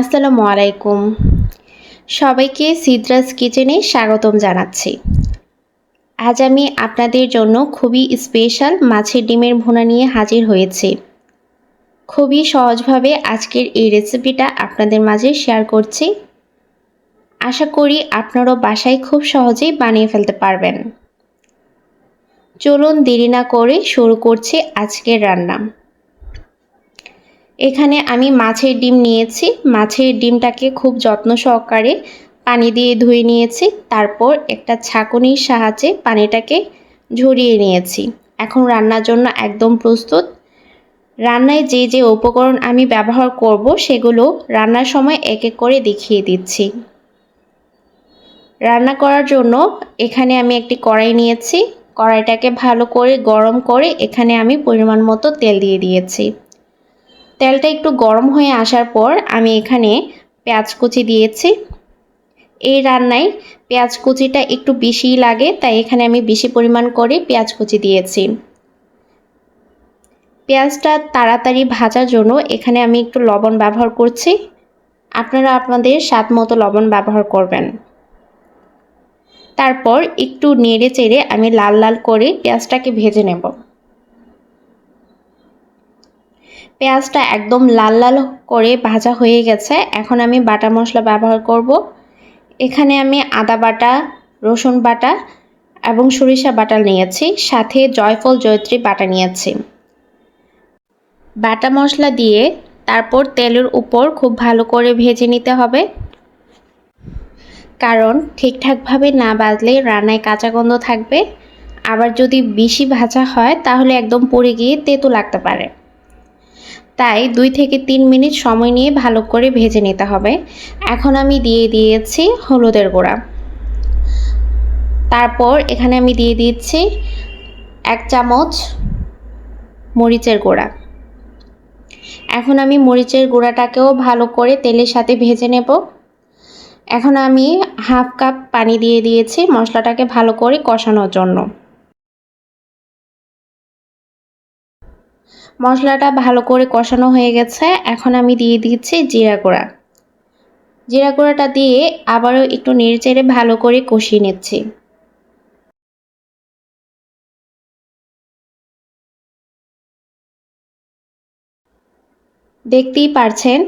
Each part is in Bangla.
আসসালামু আলাইকুম। সবাইকে সিদ্রাস কিচেনে স্বাগতম জানাচ্ছি। আজ আমি আপনাদের জন্য খুবই স্পেশাল মাছের ডিমের ভুনা নিয়ে হাজির হয়েছি। খুবই সহজভাবে আজকের এই রেসিপিটা আপনাদের মাঝে শেয়ার করছি। আশা করি আপনারাও বাসায় খুব সহজেই বানিয়ে ফেলতে পারবেন। চলুন দেরি না করে শুরু করছি আজকের রান্না। এখানে আমি মাছের ডিম নিয়েছি। মাছের ডিমটাকে খুব যত্ন সহকারে পানি দিয়ে ধুয়ে নিয়েছি। তারপর একটা ছাঁকুনির সাহায্যে পানিটাকে ঝরিয়ে নিয়েছি। এখন রান্নার জন্য একদম প্রস্তুত। রান্নায় যে যে উপকরণ আমি ব্যবহার করব সেগুলো রান্নার সময় এক এক করে দেখিয়ে দিচ্ছি। রান্না করার জন্য এখানে আমি একটি কড়াই নিয়েছি। কড়াইটাকে ভালো করে গরম করে এখানে আমি পরিমাণ মতো তেল দিয়ে দিয়েছি। তেলটা একটু গরম হয়ে আসার পর আমি এখানে পেঁয়াজ কুচি দিয়েছি। এই রান্নায় পেঁয়াজ কুচিটা একটু বেশিই লাগে, তাই এখানে আমি বেশি পরিমাণ করে পেঁয়াজ কুচি দিয়েছি। পেঁয়াজটা তাড়াতাড়ি ভাজার জন্য এখানে আমি একটু লবণ ব্যবহার করছি। আপনারা আপনাদের স্বাদ মতো লবণ ব্যবহার করবেন। তারপর একটু নেড়ে চেড়ে আমি লাল লাল করে পেঁয়াজটাকে ভেজে নেব। পেঁয়াজটা একদম লাল লাল করে ভাজা হয়ে গেছে। এখন আমি বাটা মশলা ব্যবহার করব। এখানে আমি আদা বাটা, রসুন বাটা এবং সরিষা বাটা নিয়েছি। সাথে জয়ফল, জয়ত্রী বাটা নিয়েছি। বাটা মশলা দিয়ে তারপর তেলের উপর খুব ভালো করে ভেজে নিতে হবে। কারণ ঠিকঠাকভাবে না বাজলে রান্নায় কাঁচা গন্ধ থাকবে। আবার যদি বেশি ভাজা হয়, তাহলে একদম পড়ে গিয়ে তেতো লাগতে পারে। তাই দুই থেকে তিন মিনিট সময় নিয়ে ভালো করে ভেজে নিতে হবে। এখন আমি দিয়ে দিয়েছি হলুদের গুঁড়া। তারপর এখানে আমি দিয়ে দিচ্ছি এক চামচ মরিচের গুঁড়া। এখন আমি মরিচের গুঁড়াটাকেও ভালো করে তেলের সাথে ভেজে নেব। এখন আমি হাফ কাপ পানি দিয়ে দিয়েছি মশলাটাকে ভালো করে কষানোর জন্য। মশলাটা ভালো করে কষানো হয়ে গেছে। এখন আমি দিয়ে দিচ্ছি জিরা গুঁড়া। জিরা গুঁড়াটা দিয়ে আবারও একটু নেড়েচেড়ে ভালো করে কষিয়ে নিচ্ছি। দেখতেই পারছেন,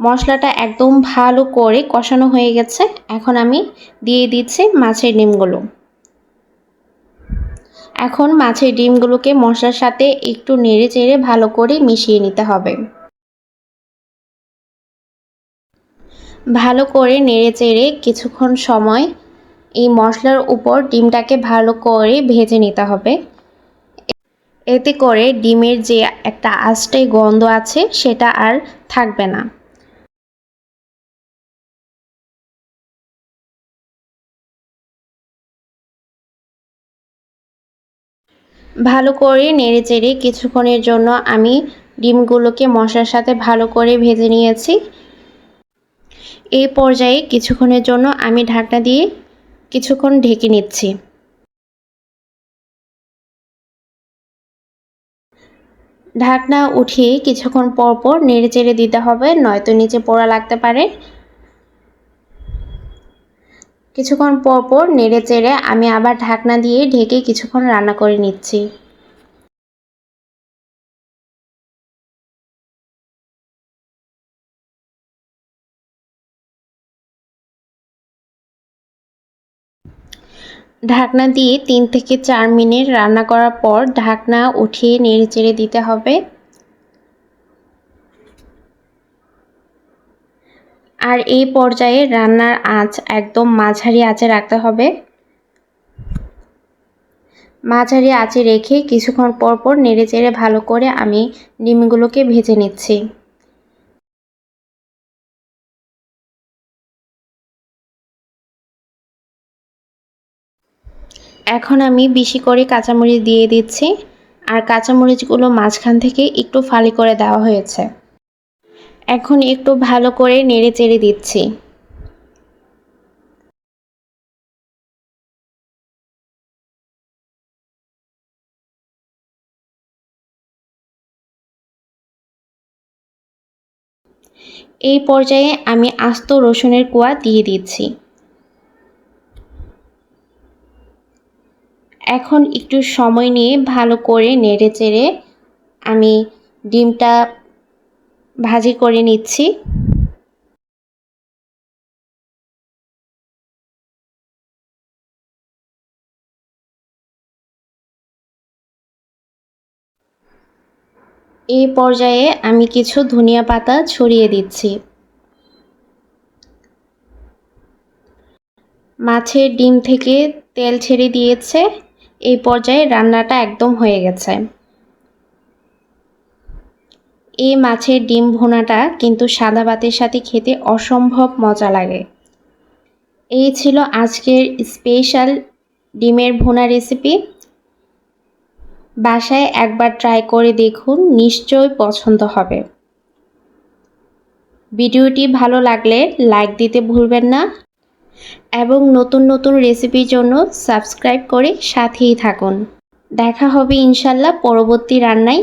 মশলাটা একদম ভালো করে কষানো হয়ে গেছে। এখন আমি দিয়ে দিচ্ছি মাছের ডিমগুলো এখন মাছের ডিমগুলোকে মশলার সাথে একটু নেড়ে চেড়ে ভালো করে মিশিয়ে নিতে হবে। ভালো করে নেড়ে চেড়ে কিছুক্ষণ সময় এই মশলার উপর ডিমটাকে ভালো করে ভেজে নিতে হবে। এতে করে ডিমের যে একটা আস্তে গন্ধ আছে সেটা আর থাকবে না। ভালো করে নেড়ে চেড়ে কিছুক্ষণের জন্য আমি ডিমগুলোকে মশলার সাথে ভালো করে ভেজে নিয়েছি। এই পর্যায়ে কিছুক্ষণের জন্য আমি ঢাকনা দিয়ে কিছুক্ষণ ঢেকে নিচ্ছি। ঢাকনা উঠিয়ে কিছুক্ষণ পর পর নেড়ে চেড়ে দিতে হবে, নয়তো নিচে পোড়া লাগতে পারে। কিছুক্ষণ পর পর নেড়ে চেড়ে আমি আবার ঢাকনা দিয়ে ঢেকে কিছুক্ষণ রান্না করে নিচ্ছি। ঢাকনা দিয়ে তিন থেকে চার মিনিট রান্না করার পর ঢাকনা উঠিয়ে নেড়ে চেড়ে দিতে হবে। আর এই পর্যায়ে রান্নার আঁচ একদম মাঝারি আঁচে রাখতে হবে। মাঝারি আঁচে রেখে কিছুক্ষণ পর পর নেড়ে চেড়ে ভালো করে আমি ডিমগুলোকে ভেজে নিচ্ছি। এখন আমি বেশি করে কাঁচামরিচ দিয়ে দিচ্ছি, আর কাঁচামরিচগুলো মাঝখান থেকে একটু ফালি করে দেওয়া হয়েছে। এখন একটু ভালো করে নেড়ে চেড়ে দিচ্ছি। এই পর্যায়ে আমি আস্ত রসুনের কোয়া দিয়ে দিচ্ছি। এখন একটু সময় নিয়ে ভালো করে নেড়ে চেড়ে আমি ডিমটা ভাজি করে নিচ্ছি। এই পর্যায়ে আমি কিছু ধনিয়া পাতা ছড়িয়ে দিচ্ছি। মাছের ডিম থেকে তেল ছেড়ে দিয়েছে। এই পর্যায়ে রান্নাটা একদম হয়ে গেছে। এই মাছের ডিম ভুনাটা কিন্তু সাদা ভাতের সাথে খেতে অসম্ভব মজা লাগে। এই ছিল আজকের স্পেশাল ডিমের ভুনা রেসিপি। বাসায় একবার ট্রাই করে দেখুন, নিশ্চয়ই পছন্দ হবে। ভিডিওটি ভালো লাগলে লাইক দিতে ভুলবেন না এবং নতুন নতুন রেসিপির জন্য সাবস্ক্রাইব করে সাথেই থাকুন। দেখা হবে ইনশাল্লাহ পরবর্তী রান্নায়।